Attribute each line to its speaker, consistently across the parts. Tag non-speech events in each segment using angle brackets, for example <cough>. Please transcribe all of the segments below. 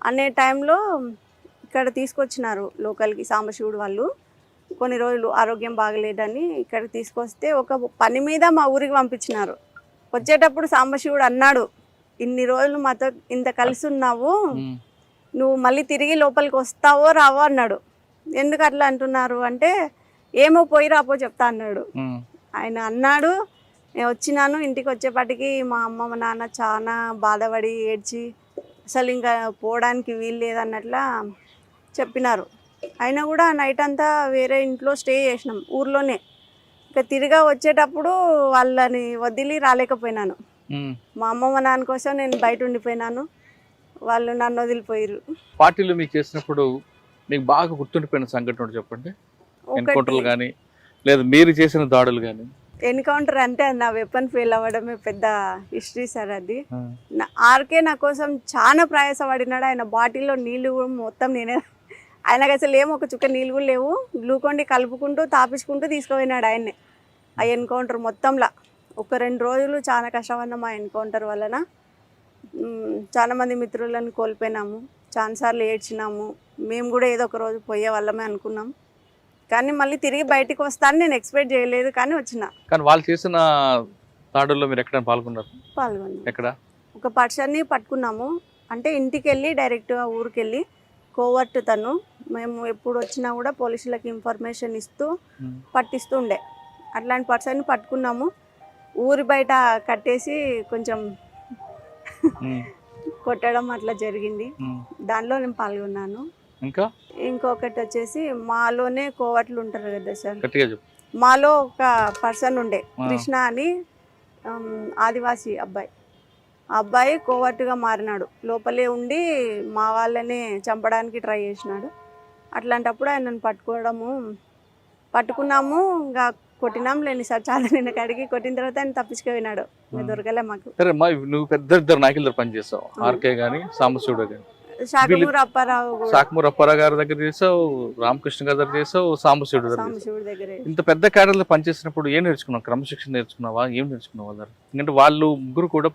Speaker 1: అనే టైంలో ఇక్కడ తీసుకొచ్చినారు లోకల్కి సాంబశివుడు వాళ్ళు. కొన్ని రోజులు ఆరోగ్యం బాగలేదని ఇక్కడ తీసుకొస్తే ఒక పని మీద మా ఊరికి పంపించినారు. వచ్చేటప్పుడు సాంబశివుడు అన్నాడు ఇన్ని రోజులు మాతో ఇంత కలిసి ఉన్నావు నువ్వు మళ్ళీ తిరిగి లోపలికి వస్తావో రావో అన్నాడు. ఎందుకు అట్లా అంటున్నారు? అంటే ఏమో పోయి రాపో చెప్తా అన్నాడు. ఆయన అన్నాడు నేను వచ్చినాను ఇంటికి వచ్చేపాటికి మా అమ్మ మా నాన్న చాలా బాధపడి ఏడ్చి అసలు ఇంకా పోవడానికి వీలు లేదన్నట్లా చెప్పినారు. అయినా కూడా నైట్ అంతా వేరే ఇంట్లో స్టే చేసినాం ఊర్లోనే. ఇంకా తిరిగా వచ్చేటప్పుడు వాళ్ళని వదిలి రాలేకపోయినాను. మా అమ్మ మా నాన్న కోసం నేను బయట ఉండిపోయినాను వాళ్ళు నన్ను వదిలిపోయారు
Speaker 2: పార్టీలో మీకు చేసినప్పుడు మీకు బాగా గుర్తుండిపోయిన సంఘటన చెప్పండి. ఎన్కౌంటర్లు కానీ లేదా మీరు చేసిన దాడులు కానీ
Speaker 1: ఎన్కౌంటర్ అంటే నా వెపన్ ఫెయిల్ అవ్వడమే పెద్ద హిస్టరీ సార్ అది. ఆర్కే నా కోసం చాలా ప్రయాసపడినాడు. ఆయన బాటిల్లో నీళ్ళు కూడా మొత్తం నేనే ఆయనకు అసలు ఏమో ఒక చుక్క నీళ్ళు కూడా లేవు. గ్లూకోండి కలుపుకుంటూ తాపించుకుంటూ తీసుకుపోయినాడు ఆయన్నే. ఆ ఎన్కౌంటర్ మొత్తంలో. ఒక రెండు రోజులు చాలా కష్టపడినాం ఆ ఎన్కౌంటర్ వలన. మ్, చాలా మంది మిత్రులను కోల్పోయినాము. చాలాసార్లు ఏడ్చినాము. మేము కూడా ఏదో ఒక రోజు పోయే వాళ్ళమే అనుకున్నాం. కానీ మళ్ళీ తిరిగి బయటికి వస్తానని నేను ఎక్స్పెక్ట్ చేయలేదు కానీ వచ్చిన.
Speaker 2: కానీ వాళ్ళు చేసిన దాడుల్లో మీరు ఎక్కడ పాల్గొన్నారు?
Speaker 1: పాల్గొన్నాం
Speaker 2: ఎక్కడ?
Speaker 1: ఒక పర్సన్ని పట్టుకున్నాము. అంటే ఇంటికి వెళ్ళి డైరెక్ట్గా ఊరికి వెళ్ళి కోవర్ట్ తను. మేము ఎప్పుడు వచ్చినా కూడా పోలీసులకు ఇన్ఫర్మేషన్ ఇస్తూ
Speaker 2: ఉమ్,
Speaker 1: పట్టిస్తూ ఉండే. అట్లాంటి పర్సన్ని పట్టుకున్నాము. ఊరి బయట కట్టేసి కొంచెం <laughs> కొట్టడం అట్లా జరిగింది. దానిలో నేను పాల్గొన్నాను.
Speaker 2: ఇంకా?
Speaker 1: ఇంకొకటి వచ్చేసి మాలోనే కోవట్లు ఉంటారు కదా సార్. మాలో ఒక పర్సన్ ఉండే. కృష్ణ అని ఆదివాసి అబ్బాయి. ఆ అబ్బాయి కోవర్టుగా మారినాడు. లోపలే ఉండి మా వాళ్ళని చంపడానికి ట్రై చేసినాడు. అట్లాంటప్పుడు ఆయనను పట్టుకోవడము పట్టుకున్నాము ఇంకా కొట్టినాం లేని సార్. చాలా నిన్న కడిగి కొట్టిన తర్వాత ఆయన తప్పించుకుపోయినాడు. దొరకలే మాకు.
Speaker 2: సరే మా నువ్వు పెద్ద ఇద్దరు నాయకుల పనిచేసావు ఆర్కే కానీ సాంబశివుడు కానీ
Speaker 1: శాఖమూరు అప్పారావు
Speaker 2: గారి దగ్గర చేసావు రామకృష్ణ గారి దగ్గర చేసావు సాంబశివుడు దగ్గర ఇంత పెద్ద క్యాడర్లో పనిచేసినప్పుడు ఏం నేర్చుకున్నావు? క్రమశిక్షణ నేర్చుకున్నావా? ఏం నేర్చుకున్నావు దగ్గర? ఎందుకంటే వాళ్ళు ముగ్గురు కూడా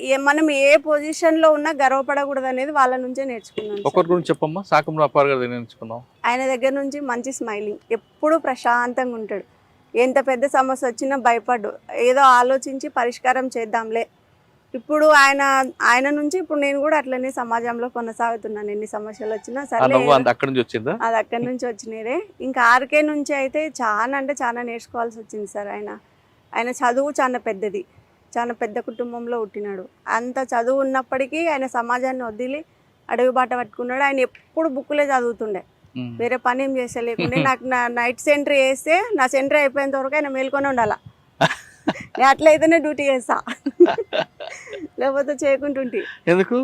Speaker 1: ఏ- మనం ఏ పొజిషన్లో ఉన్నా గర్వపడకూడదు అనేది వాళ్ళ నుంచే నేర్చుకున్నాను సార్.
Speaker 2: ఒకరి గురించి చెప్పమ్మా. సాకమూరు అప్పారావు గారి దగ్గర నేర్చుకున్నావు?
Speaker 1: ఆయన దగ్గర నుంచి మంచి స్మైలింగ్. ఎప్పుడూ ప్రశాంతంగా ఉంటాడు. ఎంత పెద్ద సమస్య వచ్చినా భయపడ్డు. ఏదో ఆలోచించి పరిష్కారం చేద్దాంలే ఇప్పుడు ఆయన ఆయన నుంచి ఇప్పుడు నేను కూడా అట్లనే సమాజంలో కొనసాగుతున్నాను. ఎన్ని సమస్యలు వచ్చినా సరే
Speaker 2: అక్కడి నుంచి వచ్చిందా?
Speaker 1: అది అక్కడి నుంచి వచ్చినారే ఇంకా ఆర్కే నుంచి అయితే చాలా అంటే చాలా నేర్చుకోవాల్సి వచ్చింది సార్ ఆయన. ఆయన చదువు చాలా పెద్దది. చాలా పెద్ద కుటుంబంలో పుట్టినాడు. అంత చదువు ఉన్నప్పటికీ ఆయన సమాజాన్ని వదిలి అడవి బాట పట్టుకున్నాడు. ఆయన ఎప్పుడు బుక్కులే చదువుతుండే. వేరే పని ఏం చేసే లేకుండే నాకు నా నైట్ సెంటర్ వేస్తే నా సెంటర్ అయిపోయేంత వరకు ఆయన మేల్కొని ఉండాలా. నేను అట్లయితేనే డ్యూటీ చేస్తా. లేకపోతే చేయకుంటుంటే.
Speaker 2: ఎందుకు?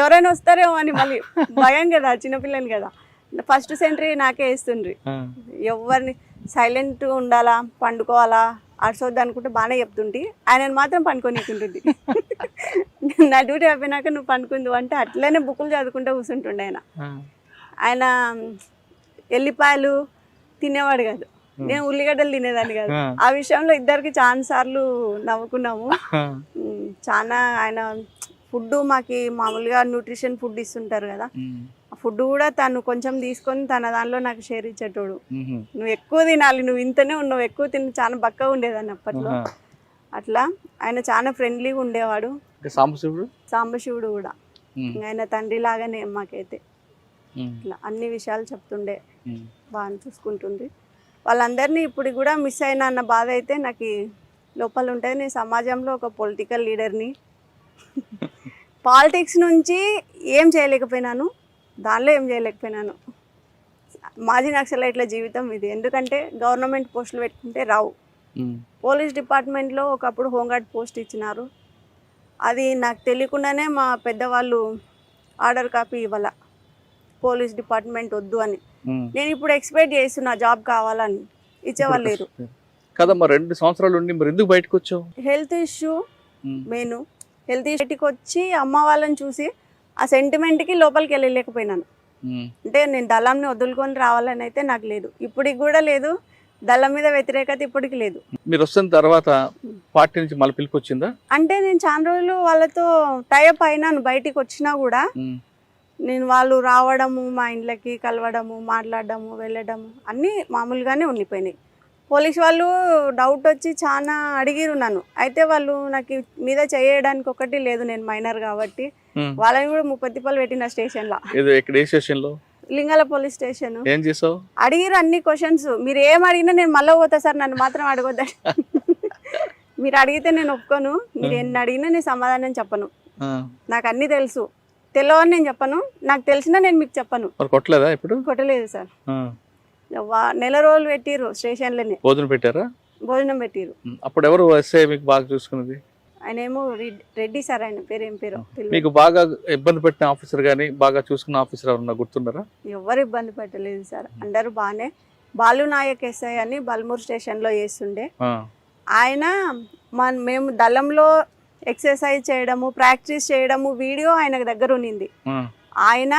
Speaker 1: ఎవరైనా వస్తారేమో అని మళ్ళీ భయం కదా చిన్నపిల్లని కదా. ఫస్ట్ సెంటరీ నాకే వేస్తుండ్రి. ఎవరిని సైలెంట్ ఉండాలా పండుకోవాలా అడిసొద్దు అనుకుంటే బాగానే చెప్తుంటే. ఆయనను మాత్రం పండుకోనికుంటుంది నా డ్యూటీ అయిపోయినాక నువ్వు పండుకుందు అంటే అట్లనే బుక్కులు చదువుకుంటూ కూర్చుంటుండే ఆయన. ఆయన ఎల్లిపాయలు తినేవాడు కాదు. నేను ఉల్లిగడ్డలు తినేదాన్ని కాదు.
Speaker 2: ఆ,
Speaker 1: విషయంలో ఇద్దరికి చాలా సార్లు నవ్వుకున్నాము. చాలా ఆయన ఫుడ్ మాకి మామూలుగా న్యూట్రిషన్ ఫుడ్ ఇస్తుంటారు కదా. ఫుడ్ కూడా తను కొంచెం తీసుకొని తన దానిలో నాకు షేర్ ఇచ్చేటోడు. నువ్వు ఎక్కువ తినాలి నువ్వు ఇంతనే ఉన్నావు ఎక్కువ తిని చాలా బక్కగా ఉండేదాన్ని అప్పట్లో. అట్లా ఆయన చాలా ఫ్రెండ్లీగా ఉండేవాడు.
Speaker 2: సాంబశివుడు?
Speaker 1: సాంబశివుడు కూడా. ఆయన తండ్రి లాగానే మాకైతే. ఇట్లా అన్ని విషయాలు చెప్తుండే. బాగా చూసుకుంటుంది. వాళ్ళందరినీ ఇప్పుడు కూడా మిస్ అయినా అన్న బాధ అయితే నాకు లోపల ఉంటుంది నేను సమాజంలో ఒక పొలిటికల్ లీడర్ని పాలిటిక్స్ నుంచి ఏం చేయలేకపోయినాను. దానిలో ఏం చేయలేకపోయినాను. మాజీ నక్సలైట్ల జీవితం ఇది. ఎందుకంటే గవర్నమెంట్ పోస్టులు పెట్టుకుంటే రావు. పోలీస్ డిపార్ట్మెంట్లో ఒకప్పుడు హోంగార్డ్ పోస్ట్ ఇచ్చినారు. అది నాకు తెలియకుండానే మా పెద్దవాళ్ళు ఆర్డర్ కాపీ ఇవ్వాల. పోలీస్ డిపార్ట్మెంట్ వద్దు అని. నేను ఇప్పుడు ఎక్స్పెక్ట్ చేస్తున్నా జాబ్ కావాలని. ఇచ్చేవాళ్ళు లేరు.
Speaker 2: కదమ్మా రెండు సంవత్సరాలు ఉండి మరి ఎందుకు బయటకు వచ్చావు?
Speaker 1: Health issue main. హెల్త్ ఇష్యూకి వచ్చి అమ్మ వాళ్ళని చూసి ఆ సెంటిమెంట్కి లోపలికి వెళ్ళలేకపోయినాను. అంటే నేను దళంని వదులుకొని రావాలని అయితే నాకు లేదు. ఇప్పటికి కూడా లేదు. దళం మీద వ్యతిరేకత ఇప్పటికి లేదు.
Speaker 2: మీరు వస్తున్న తర్వాత పార్టీ నుంచి మళ్ళీ పిలుపు వచ్చిందా?
Speaker 1: అంటే నేను చాలా రోజులు వాళ్ళతో టైప్ అయినాను. బయటికి వచ్చినా కూడా నేను వాళ్ళు రావడము మా ఇంట్లోకి కలవడము మాట్లాడడము వెళ్ళడము అన్నీ మామూలుగానే ఉండిపోయినాయి. పోలీస్ వాళ్ళు డౌట్ వచ్చి చాలా అడిగిరు నన్ను. అయితే వాళ్ళు నాకు మీద చేయడానికి ఒకటి లేదు నేను మైనర్ కాబట్టి. వాళ్ళని కూడా ముప్పై తిప్పలు పెట్టిన స్టేషన్లో లింగాల పోలీస్ స్టేషన్.
Speaker 2: ఏం చేసావు?
Speaker 1: అడిగిరు అన్ని క్వశ్చన్స్ మీరు ఏం అడిగినా నేను మళ్ళీ పోతా సార్ నన్ను మాత్రం అడగొద్దండి <laughs> మీరు అడిగితే నేను ఒప్పుకోను. మీరు ఎన్ని అడిగినా నేను సమాధానం చెప్పను. నాకు అన్నీ తెలుసు. తెలియని నేను చెప్పను. నాకు తెలిసినా నేను మీకు చెప్పను.
Speaker 2: కొట్టలేదా ఇప్పుడు?
Speaker 1: కొట్టలేదు సార్. నెల రోజులు పెట్టిర్రు స్టేషన్లోనే.
Speaker 2: భోజనం పెట్టారా?
Speaker 1: భోజనం పెట్టిర్రు.
Speaker 2: ఉమ్, అప్పుడు ఎవరు ఎస్ఐ మీకు బాగా చూసుకున్నది?
Speaker 1: ఆయన ఏమో రెడ్- రెడ్డి సార్ ఆయన పేరు ఏం పేరు
Speaker 2: మీకు బాగా ఇబ్బంది పెట్టిన ఆఫీసర్ కానీ బాగా చూసుకున్న ఆఫీసర్ ఎవరన్నా గుర్తున్నారా?
Speaker 1: ఎవరు ఇబ్బంది పెట్టలేదు సార్. అందరూ బాగానే బాలు నాయక్ ఎస్ఐ అని బల్మూర్ స్టేషన్లో చేస్తుండే. ఆయన మన మేము దళంలో ఎక్సర్సైజ్ చేయడము ప్రాక్టీస్ చేయడము వీడియో ఆయన దగ్గర ఉన్నింది. ఆయన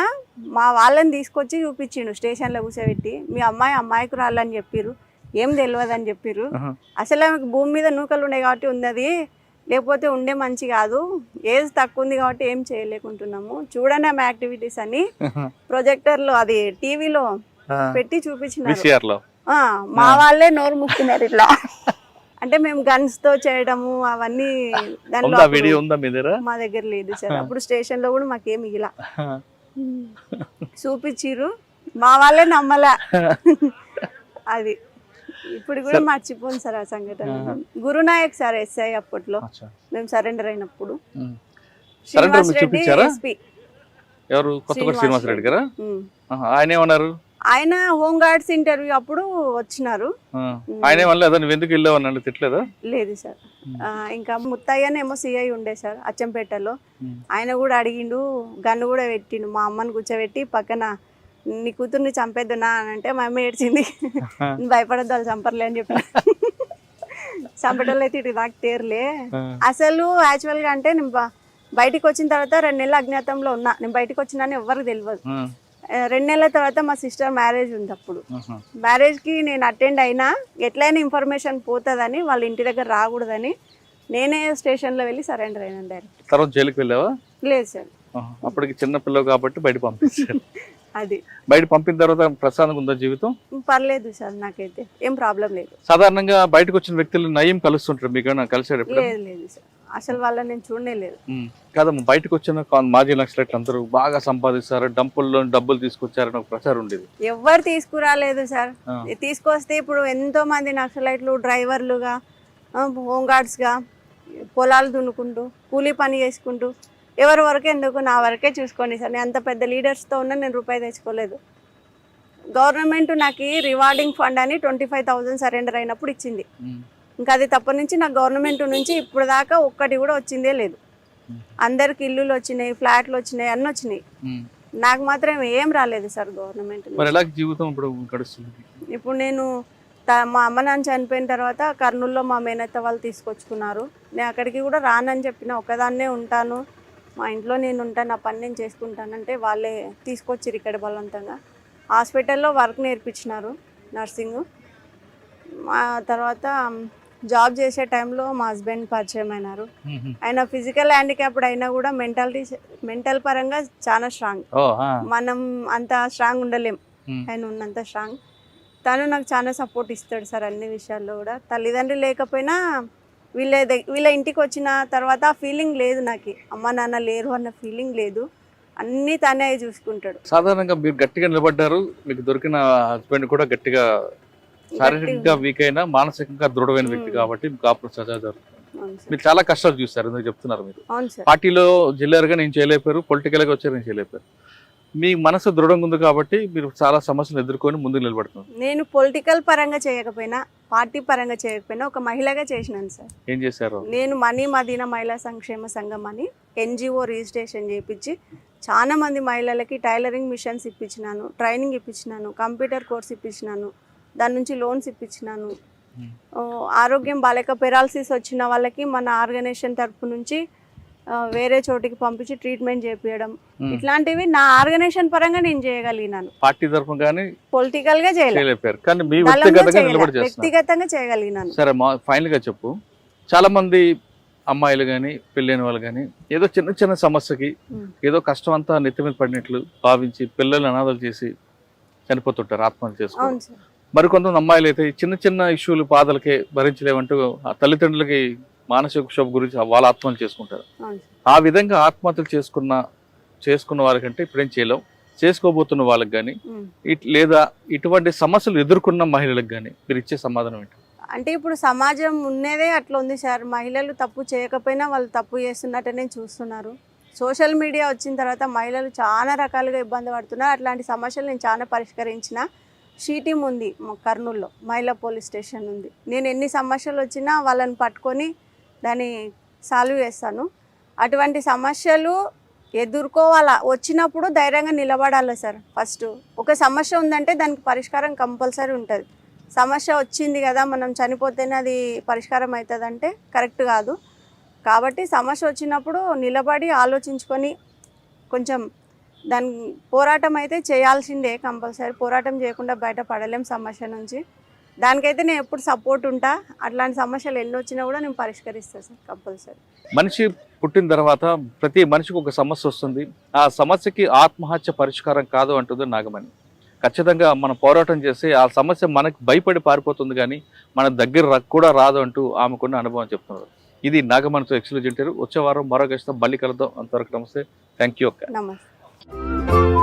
Speaker 1: మా వాళ్ళని తీసుకొచ్చి చూపించిండు స్టేషన్లో కూర్చోబెట్టి మీ అమ్మాయి అమ్మాయికి రాలని చెప్పిర్రు ఏం తెలియదు అని చెప్పిర్రు.
Speaker 2: ఆహా.
Speaker 1: అసలు ఆమెకు భూమి మీద నూకలు ఉన్నాయి కాబట్టి ఉన్నది లేకపోతే ఉండే మంచి కాదు. ఏజ్ తక్కువ ఉంది కాబట్టి ఏం చేయలేకుంటున్నాము. చూడండి ఆమె యాక్టివిటీస్ అని ప్రొజెక్టర్లో అది టీవీలో పెట్టి ఆ, మా వాళ్ళే నోరు ముక్కున్నారు ఇట్లా. అంటే మేము గన్స్తో చేయడము అవన్నీ <laughs> దానిలో
Speaker 2: వీడియో ఉందా మీ దగ్గర?
Speaker 1: మా దగ్గర లేదు సార్. అప్పుడు స్టేషన్లో కూడా మాకేం మిగిలా <laughs> చూపించిర్రు మా వాళ్ళే నమ్మలా. <laughs> అది. ఇప్పుడు కూడా మర్చిపోను సార్ ఆ సంఘటన. గురునాయక్ సార్ ఎస్ఐ అప్పట్లో. మేము సరెండర్ అయినప్పుడు.
Speaker 2: చూపించారా?
Speaker 1: ఎస్పీ
Speaker 2: ఎవరు? కొత్తకోట శ్రీనివాస రెడ్డి. గారా? ఆయన ఏమన్నారు?
Speaker 1: ఆయన హోమ్ గార్డ్స్ ఇంటర్వ్యూ అప్పుడు వచ్చినారు.
Speaker 2: ఆయన ఎందుకు వెళ్ళావు తిట్టలేదా?
Speaker 1: లేదు సార్. ఇంకా ముత్తయ్యనేమో సిఐ ఉండే సార్ అచ్చంపేటలో. ఆయన కూడా అడిగిండు గన్ను కూడా పెట్టిండు మా అమ్మని కూర్చోబెట్టి పక్కన నీ కూతుర్ని చంపేద్దునా అని అంటే మా అమ్మ ఏడ్చింది. "నువ్వు భయపడద్దు వాళ్ళు చంపర్లే అని చెప్పి చంపేటోళ్ళు అయితే ఇటు దాకా తేరలే. అసలు యాక్చువల్గా అంటే నేను బయటికి వచ్చిన తర్వాత రెండు నెలలు అజ్ఞాతంలో ఉన్నా. నేను బయటికి వచ్చినా ఎవరికి తెలియదు. రెండు నెలల తర్వాత మా సిస్టర్ మ్యారేజ్ ఉంది అప్పుడు. మ్యారేజ్కి నేను అటెండ్ అయినా ఎట్లయినా ఇన్ఫర్మేషన్ పోతుందని వాళ్ళ ఇంటి దగ్గర రాకూడదని నేనే స్టేషన్లో వెళ్ళి సరెండర్ అయినాను డైరెక్ట్
Speaker 2: తర్వాత జైలుకి వెళ్ళావా?
Speaker 1: లేదు సార్.
Speaker 2: అప్పటికి చిన్న పిల్లవు కాబట్టి బయట పంపించారు. <laughs>
Speaker 1: అది.
Speaker 2: బయట పంపిన తర్వాత ప్రశాంతంగా ఉందా జీవితం?
Speaker 1: పర్లేదు సార్ నాకైతే ఏం ప్రాబ్లం లేదు.
Speaker 2: సాధారణంగా బయటకు వచ్చిన వ్యక్తులు నయం కలుస్తుంటారు మీకు
Speaker 1: లేదు లేదు సార్. అసలు వాళ్ళని నేను చూడనే లేదు.
Speaker 2: కాదమ్మా బయటకు వచ్చిన మాజీ నక్సలైట్లు అందరూ బాగా సంపాదిస్తారు డబ్బుల్లో డబ్బులు తీసుకొచ్చారని ఒక ప్రచారం ఉండేది.
Speaker 1: ఎవ్వరు తీసుకురాలేదు సార్. తీసుకొస్తే ఇప్పుడు ఎంతో మంది నక్సలైట్లు డ్రైవర్లుగా హోమ్ గార్డ్స్గా పొలాలు దున్నుకుంటూ కూలీ పని చేసుకుంటూ ఎవరి వరకు ఎందుకు నా వరకే చూసుకోండి సార్. నేను అంత పెద్ద లీడర్స్తో ఉన్నా నేను రూపాయి తెచ్చుకోలేదు. గవర్నమెంట్ నాకు రివార్డింగ్ ఫండ్ అని ట్వంటీ ఫైవ్ థౌజండ్ సరెండర్ అయినప్పుడు ఇచ్చింది. ఇంకా అది తప్ప నుంచి నాకు గవర్నమెంట్ నుంచి ఇప్పుడు దాకా ఒక్కటి కూడా వచ్చిందే లేదు. అందరికి ఇల్లులు వచ్చినాయి ఫ్లాట్లు వచ్చినాయి అన్నీ వచ్చినాయి. నాకు మాత్రం ఏం రాలేదు సార్ గవర్నమెంట్
Speaker 2: జీవితం ఇప్పుడు గడుస్తుంది?
Speaker 1: ఇప్పుడు నేను త- మా అమ్మ నాన్న చనిపోయిన తర్వాత కర్నూలులో మా మేనత్త వాళ్ళు తీసుకొచ్చుకున్నారు. నేను అక్కడికి కూడా రానని చెప్పిన ఒకదాన్నే ఉంటాను. మా ఇంట్లో నేను ఉంటాను నా పని నేను చేసుకుంటానంటే వాళ్ళే తీసుకొచ్చిరు ఇక్కడ బలవంతంగా. హాస్పిటల్లో వర్క్ నేర్పించినారు నర్సింగ్. మా తర్వాత జాబ్ చేసే టైంలో మా హస్బెండ్ పరిచయం అయినారు. ఆయన ఫిజికల్ హ్యాండిక్యాప్డ్ అయినా కూడా మెంటాలిటీ మెంటల్ పరంగా చాలా స్ట్రాంగ్. మనం అంత స్ట్రాంగ్ ఉండలేం. ఆయన ఉన్నంత స్ట్రాంగ్. తను నాకు చాలా సపోర్ట్ ఇస్తాడు సార్ అన్ని విషయాల్లో కూడా. తల్లిదండ్రులు లేకపోయినా వీళ్ళ వీళ్ళ ఇంటికి వచ్చిన తర్వాత ఆ ఫీలింగ్ లేదు నాకు. అమ్మ నాన్న లేరు అన్న ఫీలింగ్ లేదు. అన్నీ తనే చూసుకుంటాడు.
Speaker 2: సాధారణంగా మీరు గట్టిగా నిలబడ్డారు. మీకు దొరికిన హస్బెండ్ కూడా గట్టిగా శారీరకంగా వీక్ అయినా మానసికంగా దృఢమైన వ్యక్తి కాబట్టి మీకు జరుగుతుంది.
Speaker 1: సార్.
Speaker 2: మీరు చాలా కష్టాలు చూస్తారు ఎందుకు చెప్తున్నారు మీరు? పార్టీలో జిల్లారుగా నేను చేయలేపారు పొలిటికల్గా వచ్చారు నేను చేయలేపారు మీ మనసు దృఢంగా ఉంది కాబట్టి మీరు చాలా సమస్యలు ఎదుర్కొని ముందుకు నిలబడుతున్నారు.
Speaker 1: నేను పొలిటికల్ పరంగా చేయకపోయినా పార్టీ పరంగా చేయకపోయినా ఒక మహిళగా చేసినాను సార్.
Speaker 2: ఏం చేశారు?
Speaker 1: నేను మనీ మదీనా మహిళా సంక్షేమ సంఘం అని ఎన్జిఓ రిజిస్ట్రేషన్ చేయించి చాలా మంది మహిళలకి టైలరింగ్ మిషన్స్ ఇప్పించినాను ట్రైనింగ్ ఇప్పించినాను కంప్యూటర్ కోర్స్ ఇప్పించినాను. దాని నుంచి లోన్స్ ఇప్పించినాను. ఆరోగ్యం బాలేక పెరాలసిస్ వచ్చిన వాళ్ళకి మన ఆర్గనైజేషన్ తరపు నుంచి వేరే చోటికి పంపించి ట్రీట్మెంట్ చేపించడం. ఇట్లాంటివి నా ఆర్గనైజేషన్ పరంగా నేను చేయగలిగినాను.
Speaker 2: పార్టీ తరఫున కానీ పొలిటికల్గా కానీ మీ వ్యక్తిగతంగా
Speaker 1: చేయగలిగినాను.
Speaker 2: సరే ఫైనల్గా చెప్పు. చాలా మంది అమ్మాయిలు కానీ పెళ్ళైన వాళ్ళు కానీ ఏదో చిన్న చిన్న సమస్యకి. ఏదో కష్టం అంతా నెత్తి మీద పడినట్లు భావించి పిల్లల్ని అనాథలు చేసి చనిపోతుంటారు ఆత్మహత్య
Speaker 1: సార్.
Speaker 2: మరికొంతమంది అమ్మాయిలు అయితే చిన్న చిన్న ఇష్యూలు బాధలకే భరించలేమంటూ ఆ తల్లిదండ్రులకి మానసిక క్షోభ గురించి వాళ్ళ ఆత్మహత్య చేసుకుంటారు. ఆ విధంగా ఆత్మహత్యలు చేసుకున్న చేసుకున్న వాళ్ళకంటే ఇప్పుడేం చేయలేం. చేసుకోబోతున్న వాళ్ళకి కానీ లేదా ఇటువంటి సమస్యలు ఎదుర్కొన్న మహిళలకు కానీ మీరు ఇచ్చే సమాధానం ఏంటి?
Speaker 1: అంటే ఇప్పుడు సమాజం ఉన్నదే అట్లా ఉంది సార్. మహిళలు తప్పు చేయకపోయినా వాళ్ళు తప్పు చేస్తున్నట్టనే చూస్తున్నారు. సోషల్ మీడియా వచ్చిన తర్వాత మహిళలు చాలా రకాలుగా ఇబ్బంది పడుతున్నారు. అట్లాంటి సమస్యలు నేను చాలా పరిష్కరించిన. షీటీమ్ ఉంది మా కర్నూలులో మహిళా పోలీస్ స్టేషన్ ఉంది. నేను ఎన్ని సమస్యలు వచ్చినా వాళ్ళని పట్టుకొని దాన్ని సాల్వ్ చేస్తాను. అటువంటి సమస్యలు ఎదుర్కోవాలా? వచ్చినప్పుడు ధైర్యంగా నిలబడాలి సార్? ఫస్ట్ ఒక సమస్య ఉందంటే దానికి పరిష్కారం కంపల్సరీ ఉంటుంది. సమస్య వచ్చింది కదా మనం చనిపోతేనే అది పరిష్కారం అవుతుందంటే కరెక్ట్ కాదు. కాబట్టి సమస్య వచ్చినప్పుడు నిలబడి ఆలోచించుకొని కొంచెం దాని పోరాటం అయితే చేయాల్సిందే కంపల్సరీ. పోరాటం చేయకుండా బయటపడలేం సమస్య నుంచి. దానికైతే నేను ఎప్పుడు సపోర్ట్ ఉంటా. అట్లాంటి సమస్యలు ఎన్ని వచ్చినా కూడా నేను పరిష్కరిస్తాను సార్ కంపల్సరీ.
Speaker 2: మనిషి పుట్టిన తర్వాత ప్రతి మనిషికి ఒక సమస్య వస్తుంది. ఆ సమస్యకి ఆత్మహత్య పరిష్కారం కాదు అంటుంది నాగమణి. ఖచ్చితంగా మనం పోరాటం చేసి ఆ సమస్య మనకి భయపడి పారిపోతుంది కానీ మన దగ్గర కూడా రాదు అంటూ ఆమెకున్న అనుభవం చెప్తున్నారు. ఇది నాగమణితో ఎక్స్క్లూజ్ ఇంటారు వచ్చే వారం మరో గెస్ట్తో మళ్ళీ కలుద్దాం. అంతవరకు నమస్తే. థ్యాంక్ యూ అక్క.
Speaker 1: నమస్తే